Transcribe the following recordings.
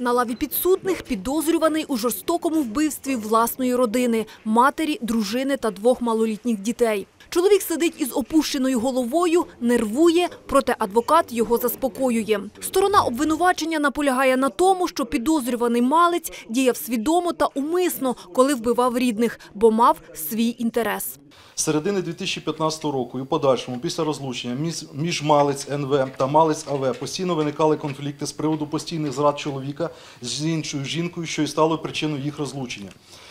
На лаві підсудних підозрюваний у жорстокому вбивстві власної родини, матері, дружини та двох малолітніх дітей. Чоловік сидить із опущеною головою, нервує, проте адвокат його заспокоює. Сторона обвинувачення наполягає на тому, що підозрюваний малець діяв свідомо та умисно, коли вбивав рідних, бо мав свій інтерес. З середини 2015 року і подальшому, після розлучення між, Малець НВ та Малець АВ постійно виникали конфлікти з приводу постійних зрад чоловіка з іншою жінкою, що і стало причиною їх розлучення.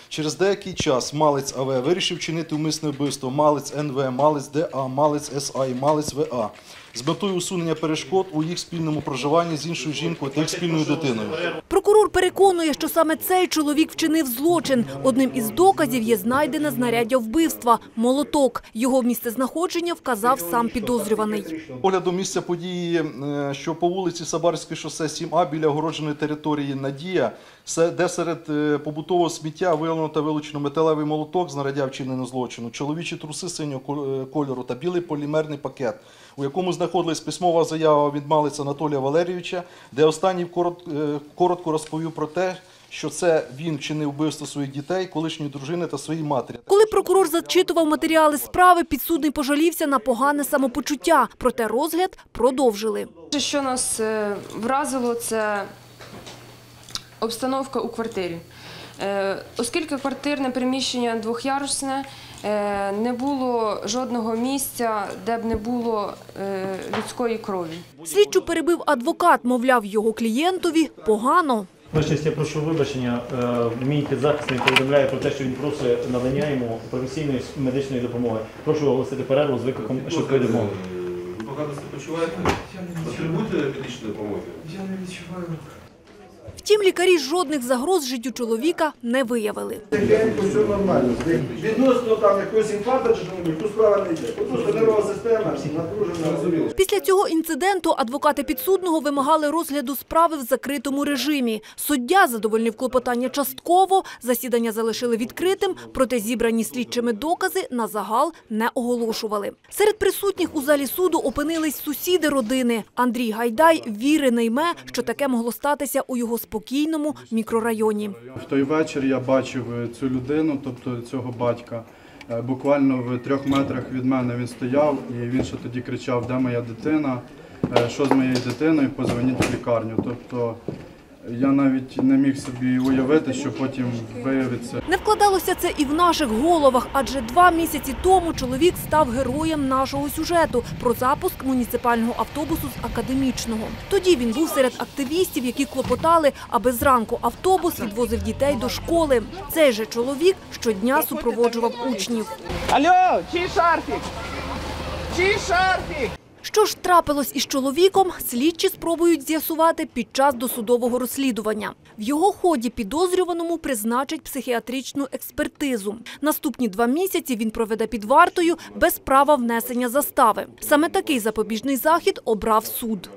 Через деякий час Малець АВ вирішив чинити умисне вбивство. Малець НВ, Малець ДА, Малець СА і Малець ВА з метою усунення перешкод у їх спільному проживанні з іншою жінкою та їх спільною дитиною. Прокурор переконує, що саме цей чоловік вчинив злочин. Одним із доказів є знайдене знаряддя вбивства – молоток. Його місцезнаходження вказав сам підозрюваний. Оглядом місця події, е, що по вулиці Сабарське шосе 7А біля огородженої території Надія, де серед е, побутового сміття виявлено та вилучено металевий молоток знаряддя вчинення злочину, чоловічі труси синього е, кольору та білий полімерний пакет, у якому знаходилась письмова заява від малиця Анатолія Валерійовича, де останній коротко, е, розповів про те, що це він вчинив вбивство своїх дітей, колишньої дружини та своїй матері. Коли прокурор зачитував матеріали справи, підсудний пожалівся на погане самопочуття. Проте розгляд продовжили. Що нас е, вразило, це обстановка у квартирі. Е, Оскільки квартирне приміщення двохярусне, е, не було жодного місця, де б не було е, людської крові. Слідчу перебив адвокат, мовляв, його клієнтові погано. Ваша я прошу вибачення. Мій підзахисний повідомляє про те, що він просить надання йому професійної медичної допомоги. Прошу оголосити перерву з викликом швидкої допомоги. Погано себе почуваєте? Потребуєте медичної допомоги? Втім, лікарі жодних загроз життю чоловіка не виявили. Все нормально. Відносно там якогось інфаркту чи тому, тут справа не йде. Просто нервова система напружена. Після цього інциденту адвокати підсудного вимагали розгляду справи в закритому режимі. Суддя задовольнив клопотання частково, засідання залишили відкритим, проте зібрані слідчими докази на загал не оголошували. Серед присутніх у залі суду опинились сусіди родини. Андрій Гайдай віри не йме, що таке могло статися у його спокійному мікрорайоні. В той вечір я бачив е, цю людину, тобто цього батька. Е, Буквально в трьох метрах від мене він стояв, і він ще тоді кричав, де моя дитина, Е, що з моєю дитиною, позвоніть в лікарню. Тобто я навіть не міг собі уявити, що потім виявиться. Не вкладалося це і в наших головах, адже два місяці тому чоловік став героєм нашого сюжету про запуск муніципального автобусу з академічного. Тоді він був серед активістів, які клопотали, аби зранку автобус відвозив дітей до школи. Цей же чоловік щодня супроводжував учнів. Алло, чий шарфік? Чий шарфік? Що ж трапилось із чоловіком, слідчі спробують з'ясувати під час досудового розслідування. В його ході підозрюваному призначать психіатричну експертизу. Наступні два місяці він проведе під вартою без права внесення застави. Саме такий запобіжний захід обрав суд.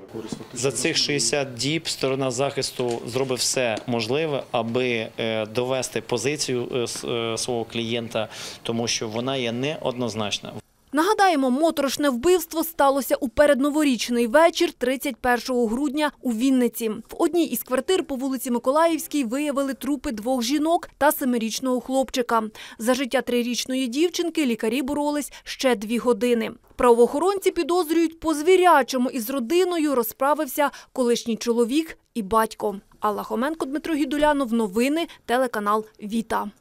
За цих 60 діб сторона захисту зробить все можливе, аби е, довести позицію е, е, свого клієнта, тому що вона є неоднозначна. Нагадаємо, моторошне вбивство сталося у передноворічний вечір 31 грудня у Вінниці. В одній із квартир по вулиці Миколаївській виявили трупи двох жінок та семирічного хлопчика. За життя трирічної дівчинки лікарі боролись ще дві години. Правоохоронці підозрюють, по звірячому із родиною розправився колишній чоловік і батько. Алла Хоменко, Дмитро Гідулянов. Новини. Телеканал Віта.